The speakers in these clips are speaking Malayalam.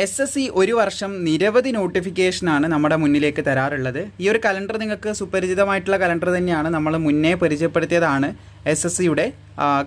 എസ് എസ് സി ഒരു വർഷം നിരവധി നോട്ടിഫിക്കേഷനാണ് നമ്മുടെ മുന്നിലേക്ക് തരാറുള്ളത്. ഈ ഒരു കലണ്ടർ നിങ്ങൾക്ക് സുപരിചിതമായിട്ടുള്ള കലണ്ടർ തന്നെയാണ് നമ്മൾ മുന്നേ പരിചയപ്പെടുത്തിയതാണ്. എസ് എസ് സിയുടെ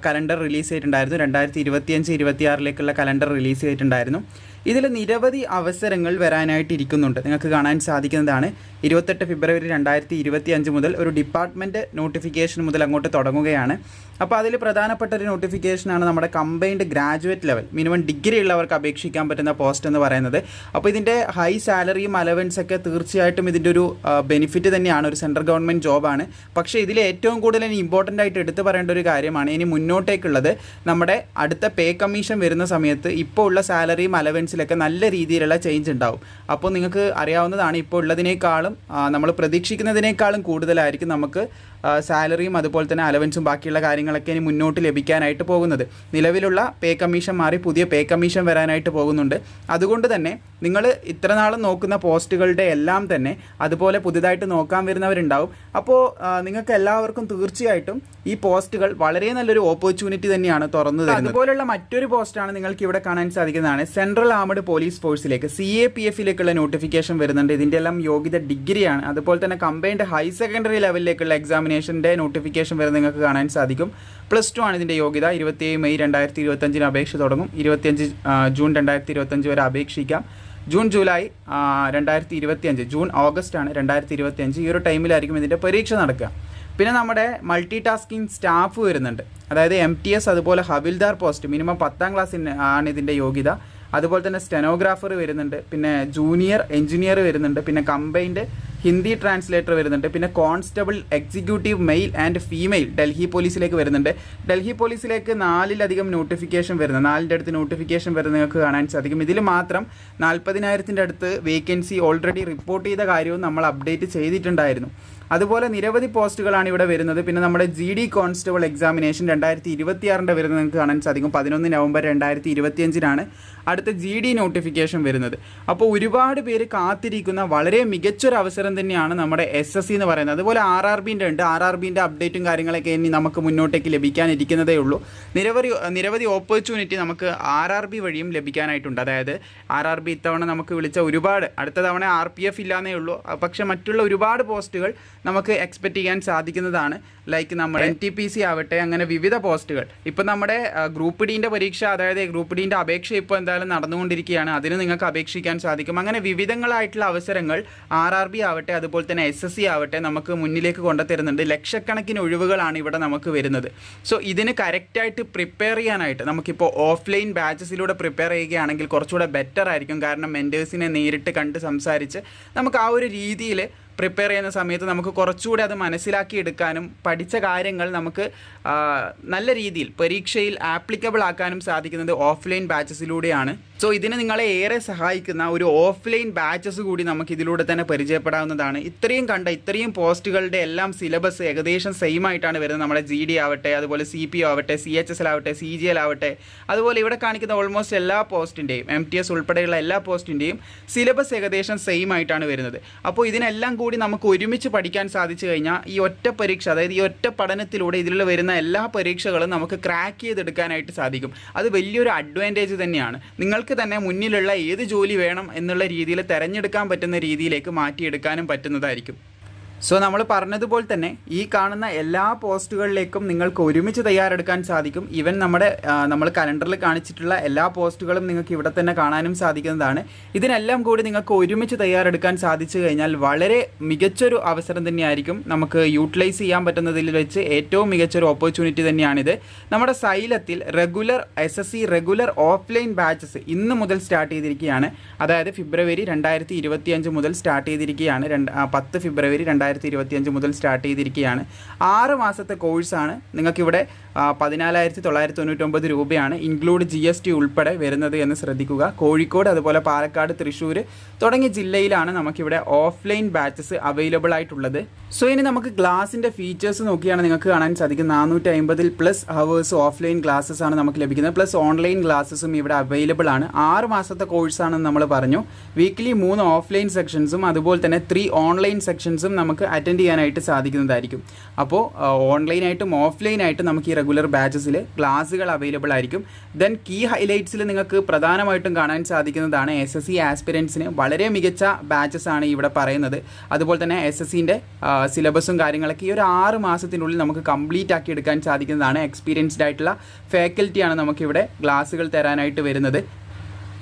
കലണ്ടർ റിലീസ് ചെയ്തിട്ടുണ്ടായിരുന്നു. രണ്ടായിരത്തി ഇരുപത്തിയഞ്ച് ഇരുപത്തിയാറിലേക്കുള്ള കലണ്ടർ റിലീസ് ചെയ്തിട്ടുണ്ടായിരുന്നു. ഇതിൽ നിരവധി അവസരങ്ങൾ വരാനായിട്ട് ഇരിക്കുന്നുണ്ട്. നിങ്ങൾക്ക് കാണാൻ സാധിക്കുന്നതാണ്. ഇരുപത്തെട്ട് ഫെബ്രുവരി രണ്ടായിരത്തി ഇരുപത്തി അഞ്ച് മുതൽ ഒരു ഡിപ്പാർട്ട്മെന്റ് നോട്ടിഫിക്കേഷൻ മുതൽ അങ്ങോട്ട് തുടങ്ങുകയാണ്. അപ്പോൾ അതിൽ പ്രധാനപ്പെട്ട ഒരു നോട്ടിഫിക്കേഷനാണ് നമ്മുടെ combined graduate level minimum degree ഉള്ളവർക്ക് അപേക്ഷിക്കാൻ പറ്റുന്ന പോസ്റ്റ് എന്ന് പറയുന്നത്. അപ്പോൾ ഇതിന്റെ ഹൈ സാലറിയും അലവൻസൊക്കെ തീർച്ചയായിട്ടും ഇതിന്റെ ഒരു ബെനിഫിറ്റ് തന്നെയാണ്. ഒരു സെൻട്രൽ ഗവൺമെന്റ് ജോബാണ് പക്ഷേ ഇതിൽ ഏറ്റവും കൂടുതൽ ഇമ്പോർട്ടന്റ് ആയിട്ട് എടുത്തു പറയേണ്ട ഒരു കാര്യമാണ്. ഇനി മുന്നോട്ടേക്കുള്ളത് നമ്മുടെ അടുത്ത പേ കമ്മീഷൻ വരുന്ന സമയത്ത് ഇപ്പോൾ ഉള്ള സാലറിയും അലവൻസിലൊക്കെ നല്ല രീതിയിലുള്ള ചേഞ്ച് ഉണ്ടാവും. അപ്പോൾ നിങ്ങൾക്ക് അറിയാവുന്നതാണ് ഇപ്പോൾ ഉള്ളതിനേക്കാളും നമ്മൾ പ്രതീക്ഷിക്കുന്നതിനേക്കാളും കൂടുതലായിരിക്കും നമുക്ക് സാലറിയും അതുപോലെ തന്നെ അലവൻസും ബാക്കിയുള്ള കാര്യങ്ങളൊക്കെ ഇനി മുന്നോട്ട് ലഭിക്കാനായിട്ട് പോകുന്നത്. നിലവിലുള്ള പേ കമ്മീഷൻ മാറി പുതിയ പേ കമ്മീഷൻ വരാനായിട്ട് പോകുന്നുണ്ട്. അതുകൊണ്ട് തന്നെ നിങ്ങൾ ഇത്ര നാളും നോക്കുന്ന പോസ്റ്റുകളുടെ എല്ലാം തന്നെ അതുപോലെ പുതുതായിട്ട് നോക്കാൻ വരുന്നവരുണ്ടാവും. അപ്പോൾ നിങ്ങൾക്ക് എല്ലാവർക്കും തീർച്ചയായിട്ടും ഈ പോസ്റ്റുകൾ വളരെ നല്ലൊരു ഓപ്പർച്യൂണിറ്റി തന്നെയാണ് തുറന്നു തരുന്നത്. അതുപോലുള്ള മറ്റൊരു പോസ്റ്റാണ് നിങ്ങൾക്ക് ഇവിടെ കാണാൻ സാധിക്കുന്നതാണ്. സെൻട്രൽ ആർമഡ് പോലീസ് ഫോഴ്സിലേക്ക് സി എ പി എഫിലേക്കുള്ള നോട്ടിഫിക്കേഷൻ വരുന്നുണ്ട്. ഇതിന്റെ എല്ലാം യോഗ്യത ഡിഗ്രിയാണ്. അതുപോലെ തന്നെ കമ്പൈൻഡ് ഹൈ സെക്കൻഡറി ലെവലിലേക്കുള്ള എക്സാമിനേഷന്റെ നോട്ടിഫിക്കേഷൻ വരുന്നത് നിങ്ങൾക്ക് കാണാൻ സാധിക്കും. പ്ലസ് ടു ആണ് ഇതിന്റെ യോഗ്യത. ഇരുപത്തിയേഴ് മെയ് രണ്ടായിരത്തി ഇരുപത്തഞ്ചിന് അപേക്ഷ തുടങ്ങും. ഇരുപത്തിയഞ്ച് ജൂൺ രണ്ടായിരത്തി ഇരുപത്തഞ്ച് വരെ അപേക്ഷിക്കാം. ജൂൺ ജൂലൈ രണ്ടായിരത്തി ഇരുപത്തിയഞ്ച് ജൂൺ ഓഗസ്റ്റ് ആണ് രണ്ടായിരത്തി ഇരുപത്തിയഞ്ച് ഈ ഒരു ടൈമിലായിരിക്കും ഇതിന്റെ പരീക്ഷ നടക്കുക. പിന്നെ നമ്മുടെ മൾട്ടി ടാസ്കിങ് സ്റ്റാഫ് വരുന്നുണ്ട്. അതായത് എം ടി എസ് അതുപോലെ ഹവിൽദാർ പോസ്റ്റ് മിനിമം പത്താം ക്ലാസ്സിന് ആണ് ഇതിന്റെ യോഗ്യത. അതുപോലെ തന്നെ സ്റ്റെനോഗ്രാഫർ വരുന്നുണ്ട്. പിന്നെ ജൂനിയർ എഞ്ചിനീയർ വരുന്നുണ്ട്. പിന്നെ കമ്പൈൻഡ് ഹിന്ദി ട്രാൻസ്ലേറ്റർ വരുന്നുണ്ട്. പിന്നെ constable executive male and female Delhi പോലീസിലേക്ക് വരുന്നുണ്ട്. ഡൽഹി പോലീസിലേക്ക് നാലിലധികം നോട്ടിഫിക്കേഷൻ വരുന്നത് നാലിന്റെ അടുത്ത് നോട്ടിഫിക്കേഷൻ വരുന്നത് നിങ്ങൾക്ക് കാണാൻ സാധിക്കും. ഇതിൽ മാത്രം നാൽപ്പതിനായിരത്തിന്റെ അടുത്ത് വേക്കൻസി ഓൾറെഡി റിപ്പോർട്ട് ചെയ്ത കാര്യവും നമ്മൾ അപ്ഡേറ്റ് ചെയ്തിട്ടുണ്ടായിരുന്നു. അതുപോലെ നിരവധി പോസ്റ്റുകളാണ് ഇവിടെ വരുന്നത്. പിന്നെ നമ്മുടെ ജി ഡി കോൺസ്റ്റബിൾ എക്സാമിനേഷൻ രണ്ടായിരത്തി ഇരുപത്തിയാറിന്റെ വരുന്നത് നിങ്ങൾക്ക് കാണാൻ സാധിക്കും. പതിനൊന്ന് നവംബർ രണ്ടായിരത്തി ഇരുപത്തിയഞ്ചിനാണ് അടുത്ത ജി ഡി നോട്ടിഫിക്കേഷൻ വരുന്നത്. അപ്പോൾ ഒരുപാട് പേര് കാത്തിരിക്കുന്ന വളരെ മികച്ചൊരു അവസരം തന്നെയാണ് നമ്മുടെ എസ് എസ് സി എന്ന് പറയുന്നത്. അതുപോലെ ആർ ആർ ബിന്റെ ഉണ്ട്. ആർ ആർ ബിന്റെ അപ്ഡേറ്റും കാര്യങ്ങളൊക്കെ ഇനി നമുക്ക് മുന്നോട്ടേക്ക് ലഭിക്കാനിരിക്കുന്നതേ ഉള്ളൂ. നിരവധി നിരവധി ഓപ്പർച്യൂണിറ്റി നമുക്ക് ആർ ആർ ബി വഴിയും ലഭിക്കാനായിട്ടുണ്ട്. അതായത് ആർ ആർ ബി ഇത്തവണ നമുക്ക് വിളിച്ച ഒരുപാട് അടുത്ത തവണ ആർ പി എഫ് ഇല്ലാന്നേ ഉള്ളൂ. പക്ഷേ മറ്റുള്ള ഒരുപാട് പോസ്റ്റുകൾ നമുക്ക് എക്സ്പെക്റ്റ് ചെയ്യാൻ സാധിക്കുന്നതാണ്. ലൈക്ക് നമ്മുടെ എൻ ടി പി സി ആവട്ടെ അങ്ങനെ വിവിധ പോസ്റ്റുകൾ. ഇപ്പം നമ്മുടെ ഗ്രൂപ്പ് ഡീന്റെ പരീക്ഷ അതായത് ഗ്രൂപ്പ് ഡീന്റെ അപേക്ഷ ഇപ്പോൾ എന്തായാലും നടന്നുകൊണ്ടിരിക്കുകയാണ്. അതിന് നിങ്ങൾക്ക് അപേക്ഷിക്കാൻ സാധിക്കും. അങ്ങനെ വിവിധങ്ങളായിട്ടുള്ള അവസരങ്ങൾ ആർ ആർ ബി ആവട്ടെ അതുപോലെ തന്നെ എസ് എസ് സി ആവട്ടെ നമുക്ക് മുന്നിലേക്ക് കൊണ്ടുതരുന്നുണ്ട് ലക്ഷക്കണക്കിന് ഒഴിവുകളാണ് ഇവിടെ നമുക്ക് വരുന്നത്. സോ ഇതിന് കറക്റ്റായിട്ട് പ്രിപ്പയർ ചെയ്യാനായിട്ട് നമുക്കിപ്പോൾ ഓഫ്ലൈൻ ബാച്ചസിലൂടെ പ്രിപ്പയർ ചെയ്യുകയാണെങ്കിൽ കുറച്ചുകൂടെ ബെറ്റർ ആയിരിക്കും. കാരണം മെന്റേഴ്സിനെ നേരിട്ട് കണ്ട് സംസാരിച്ച് നമുക്ക് ആ ഒരു രീതിയിൽ പ്രിപ്പയർ ചെയ്യുന്ന സമയത്ത് നമുക്ക് കുറച്ചുകൂടി അത് മനസ്സിലാക്കി എടുക്കാനും പഠിച്ച കാര്യങ്ങൾ നമുക്ക് നല്ല രീതിയിൽ പരീക്ഷയിൽ ആപ്ലിക്കബിൾ ആക്കാനും സാധിക്കുന്നത് ഓഫ്ലൈൻ ബാച്ചസിലൂടെയാണ് സോ ഇതിന് നിങ്ങളെ ഏറെ സഹായിക്കുന്ന ഒരു ഓഫ്ലൈൻ ബാച്ചസ് കൂടി നമുക്ക് ഇതിലൂടെ തന്നെ പരിചയപ്പെടാവുന്നതാണ്. ഇത്രയും കണ്ട ഇത്രയും പോസ്റ്റുകളുടെ എല്ലാം സിലബസ് ഏകദേശം സെയിം ആയിട്ടാണ് വരുന്നത്. നമ്മുടെ ജി ഡി ആവട്ടെ അതുപോലെ സി പി ആവട്ടെ സി എച്ച് എസ് ആവട്ടെ സി ജി എൽ ആവട്ടെ. അതുപോലെ ഇവിടെ കാണിക്കുന്ന ഓൾമോസ്റ്റ് എല്ലാ പോസ്റ്റിന്റെയും എം ടി എസ് ഉൾപ്പെടെയുള്ള എല്ലാ പോസ്റ്റിന്റെയും സിലബസ് ഏകദേശം സെയിം ആയിട്ടാണ് വരുന്നത്. അപ്പോൾ ഇതിനെല്ലാം കൂടി നമുക്ക് ഒരുമിച്ച് പഠിക്കാൻ സാധിച്ചു കഴിഞ്ഞാൽ ഈ ഒറ്റ പരീക്ഷ അതായത് ഈ ഒറ്റ പഠനത്തിലൂടെ ഇതിൽ വരുന്ന എല്ലാ പരീക്ഷകളും നമുക്ക് ക്രാക്ക് ചെയ്തെടുക്കാനായിട്ട് സാധിക്കും. അത് വലിയൊരു അഡ്വാന്റേജ് തന്നെയാണ്. നിങ്ങൾക്ക് തന്നെ മുന്നിലുള്ള ഏത് ജോലി വേണം എന്നുള്ള രീതിയിൽ തിരഞ്ഞെടുക്കാൻ പറ്റുന്ന രീതിയിലേക്ക് മാറ്റിയെടുക്കാനും പറ്റുന്നതായിരിക്കും. സോ നമ്മൾ പറഞ്ഞതുപോലെ തന്നെ ഈ കാണുന്ന എല്ലാ പോസ്റ്റുകളിലേക്കും നിങ്ങൾക്ക് ഒരുമിച്ച് തയ്യാറെടുക്കാൻ സാധിക്കും. ഈവൻ നമ്മുടെ നമ്മൾ കലണ്ടറിൽ കാണിച്ചിട്ടുള്ള എല്ലാ പോസ്റ്റുകളും നിങ്ങൾക്ക് ഇവിടെ തന്നെ കാണാനും സാധിക്കുന്നതാണ്. ഇതിനെല്ലാം കൂടി നിങ്ങൾക്ക് ഒരുമിച്ച് തയ്യാറെടുക്കാൻ സാധിച്ചു കഴിഞ്ഞാൽ വളരെ മികച്ചൊരു അവസരം തന്നെയായിരിക്കും നമുക്ക് യൂട്ടിലൈസ് ചെയ്യാൻ പറ്റുന്നതിൽ വെച്ച് ഏറ്റവും മികച്ചൊരു ഓപ്പർച്യൂണിറ്റി തന്നെയാണിത്. നമ്മുടെ സൈലത്തിൽ regular S S C regular offline batches ഇന്ന് മുതൽ സ്റ്റാർട്ട് ചെയ്തിരിക്കുകയാണ്. അതായത് ഫെബ്രുവരി രണ്ടായിരത്തി മുതൽ സ്റ്റാർട്ട് ചെയ്തിരിക്കുകയാണ്. രണ്ട് പത്ത് ഫെബ്രുവരി രണ്ടായിരത്തി രണ്ടായിരത്തി ഇരുപത്തിയഞ്ച് മുതൽ സ്റ്റാർട്ട് ചെയ്തിരിക്കുകയാണ്. ആറ് മാസത്തെ കോഴ്സാണ്. നിങ്ങൾക്കിവിടെ പതിനാലായിരത്തി തൊള്ളായിരത്തി തൊണ്ണൂറ്റൊമ്പത് രൂപയാണ് ഇൻക്ലൂഡ് ജി എസ് ടി ഉൾപ്പെടെ വരുന്നത് എന്ന് ശ്രദ്ധിക്കുക. കോഴിക്കോട് അതുപോലെ പാലക്കാട് തൃശ്ശൂർ തുടങ്ങിയ ജില്ലയിലാണ് നമുക്കിവിടെ ഓഫ്ലൈൻ ബാച്ചസ് അവൈലബിൾ ആയിട്ടുള്ളത്. സോ ഇനി നമുക്ക് ഗ്ലാസിന്റെ ഫീച്ചേഴ്സ് നോക്കിയാണ് നിങ്ങൾക്ക് കാണാൻ സാധിക്കും നാനൂറ്റി അമ്പതിൽ പ്ലസ് ഹവേഴ്സ് ഓഫ്ലൈൻ ക്ലാസ്സസ് ആണ് നമുക്ക് ലഭിക്കുന്നത്. പ്ലസ് ഓൺലൈൻ ക്ലാസ്സസും ഇവിടെ അവൈലബിൾ ആണ്. ആറ് മാസത്തെ കോഴ്സാണെന്ന് നമ്മൾ പറഞ്ഞു. വീക്കിലി മൂന്ന് ഓഫ്ലൈൻ സെക്ഷൻസും അതുപോലെ തന്നെ ത്രീ ഓൺലൈൻ സെക്ഷൻസും നമുക്ക് നമുക്ക് അറ്റൻഡ് ചെയ്യാനായിട്ട് സാധിക്കുന്നതായിരിക്കും. അപ്പോൾ ഓൺലൈനായിട്ടും ഓഫ്ലൈനായിട്ടും നമുക്ക് ഈ റെഗുലർ ബാച്ചസിൽ ക്ലാസ്സുകൾ അവൈലബിൾ ആയിരിക്കും. ദെൻ കീ ഹൈലൈറ്റ്സിൽ നിങ്ങൾക്ക് പ്രധാനമായിട്ടും കാണാൻ സാധിക്കുന്നതാണ് എസ് എസ് സി ആസ്പിരൻസിന് വളരെ മികച്ച ബാച്ചസ് ആണ് ഇവിടെ പറയുന്നത്. അതുപോലെ തന്നെ എസ് എസ് സിന്റെ സിലബസും കാര്യങ്ങളൊക്കെ ഈ ഒരു ആറ് മാസത്തിനുള്ളിൽ നമുക്ക് കംപ്ലീറ്റ് ആക്കി എടുക്കാൻ സാധിക്കുന്നതാണ് എക്സ്പീരിയൻസ്ഡ് ആയിട്ടുള്ള ഫാക്കൽറ്റിയാണ് നമുക്കിവിടെ ക്ലാസ്സുകൾ തരാനായിട്ട് വരുന്നത്.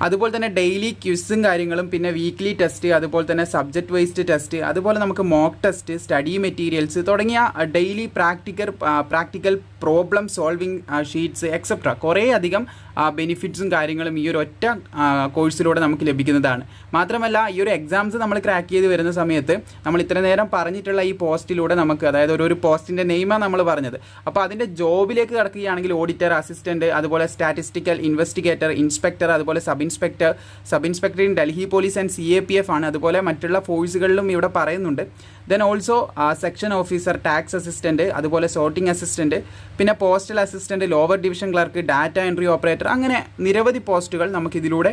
അതുപോലെ തന്നെ ഡെയിലി ക്വിസും കാര്യങ്ങളും പിന്നെ വീക്ക്ലി ടെസ്റ്റ് അതുപോലെ തന്നെ സബ്ജക്റ്റ് വൈസ്ഡ് ടെസ്റ്റ് അതുപോലെ നമുക്ക് മോക്ക് ടെസ്റ്റ് സ്റ്റഡി മെറ്റീരിയൽസ് തുടങ്ങിയ daily practical practical problem solving sheets etcetera കുറേ അധികം ബെനിഫിറ്റ്സും കാര്യങ്ങളും ഈ ഒരു ഒറ്റ കോഴ്സിലൂടെ നമുക്ക് ലഭിക്കുന്നതാണ്. മാത്രമല്ല ഈ ഒരു എക്സാംസ് നമ്മൾ ക്രാക്ക് ചെയ്ത് വരുന്ന സമയത്ത് നമ്മൾ ഇത്ര നേരം പറഞ്ഞിട്ടുള്ള ഈ പോസ്റ്റിലൂടെ നമുക്ക് അതായത് ഒരു ഒരു പോസ്റ്റിന്റെ നെയിമാണ് നമ്മൾ പറഞ്ഞത്. അപ്പോൾ അതിന്റെ ജോബിലേക്ക് കിടക്കുകയാണെങ്കിൽ ഓഡിറ്റർ അസിസ്റ്റന്റ് അതുപോലെ സ്റ്റാറ്റിസ്റ്റിക്കൽ ഇൻവെസ്റ്റിഗേറ്റർ ഇൻസ്പെക്ടർ അതുപോലെ sub inspector sub inspector in Delhi police and C A P F ആണ്. അതുപോലെ മറ്റുള്ള ഫോഴ്സുകളിലും ഇവിടെ പറയുന്നുണ്ട്. Then also section officer tax assistant അതുപോലെ സോർട്ടിംഗ് അസിസ്റ്റന്റ് പിന്നെ postal assistant lower division clerk data entry operator അങ്ങനെ നിരവധി പോസ്റ്റുകൾ നമുക്കിതിലൂടെ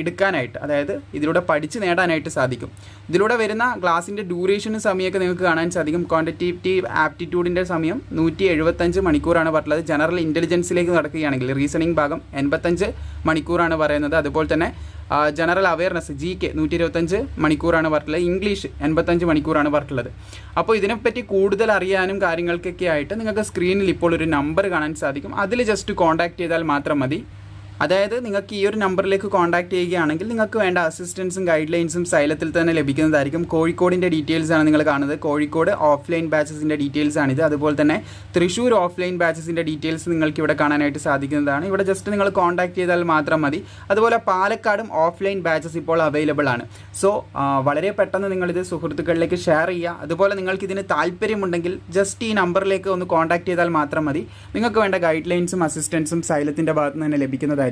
എടുക്കാനായിട്ട് അതായത് ഇതിലൂടെ പഠിച്ച് നേടാനായിട്ട് സാധിക്കും. ഇതിലൂടെ വരുന്ന ക്ലാസ്സിന്റെ ഡ്യൂറേഷനും സമയമൊക്കെ നിങ്ങൾക്ക് കാണാൻ സാധിക്കും. ക്വാണ്ടിറ്റേറ്റീവ് ആപ്റ്റിറ്റ്യൂഡിന്റെ സമയം നൂറ്റി എഴുപത്തഞ്ച് മണിക്കൂറാണ് പറഞ്ഞത്. ജനറൽ ഇന്റലിജൻസിലേക്ക് നടക്കുകയാണെങ്കിൽ റീസണിങ് ഭാഗം എൺപത്തഞ്ച് മണിക്കൂറാണ് പറയുന്നത്. അതുപോലെ തന്നെ ജനറൽ അവയർനെസ് ജി കെ നൂറ്റി ഇരുപത്തഞ്ച് മണിക്കൂറാണ് പറഞ്ഞിട്ടുള്ളത്. ഇംഗ്ലീഷ് എൺപത്തഞ്ച് മണിക്കൂറാണ് പറഞ്ഞിട്ടുള്ളത്. അപ്പോൾ ഇതിനെപ്പറ്റി കൂടുതൽ അറിയാനും കാര്യങ്ങൾക്കൊക്കെ ആയിട്ട് നിങ്ങൾക്ക് സ്ക്രീനിൽ ഇപ്പോൾ ഒരു നമ്പർ കാണാൻ സാധിക്കും. അതിൽ ജസ്റ്റ് കോൺടാക്ട് ചെയ്താൽ മാത്രം മതി. അതായത് നിങ്ങൾക്ക് ഈ ഒരു നമ്പറിലേക്ക് കോൺടാക്ട് ചെയ്യുകയാണെങ്കിൽ നിങ്ങൾക്ക് വേണ്ട അസിസ്റ്റൻസും ഗൈഡ് ലൈൻസും സൈലത്തിൽ തന്നെ ലഭിക്കുന്നതായിരിക്കും. കോഴിക്കോടിന്റെ ഡീറ്റെയിൽസ് ആണ് നിങ്ങൾ കാണുന്നത്. കോഴിക്കോട് ഓഫ്ലൈൻ ബാച്ചസിന്റെ ഡീറ്റെയിൽസ് ആണിത്. അതുപോലെ തന്നെ തൃശ്ശൂർ ഓഫ്ലൈൻ ബാച്ചസിന്റെ ഡീറ്റെയിൽസ് നിങ്ങൾക്ക് ഇവിടെ കാണാനായിട്ട് സാധിക്കുന്നതാണ്. ഇവിടെ ജസ്റ്റ് നിങ്ങൾ കോൺടാക്ട് ചെയ്താൽ മാത്രം മതി. അതുപോലെ പാലക്കാടും ഓഫ്ലൈൻ ബാച്ചസ് ഇപ്പോൾ അവൈലബിൾ ആണ്. സോ വളരെ പെട്ടെന്ന് നിങ്ങളിത് സുഹൃത്തുക്കളിലേക്ക് ഷെയർ ചെയ്യുക. അതുപോലെ നിങ്ങൾക്ക് ഇതിന് താല്പര്യമുണ്ടെങ്കിൽ ജസ്റ്റ് ഈ നമ്പറിലേക്ക് ഒന്ന് കോൺടാക്ട് ചെയ്താൽ മാത്രം മതി. നിങ്ങൾക്ക് വേണ്ട ഗൈഡ് ലൈൻസും അസിസ്റ്റൻസും സൈലത്തിന്റെ ഭാഗത്ത് നിന്ന് തന്നെ ലഭിക്കുന്നതായിരിക്കും.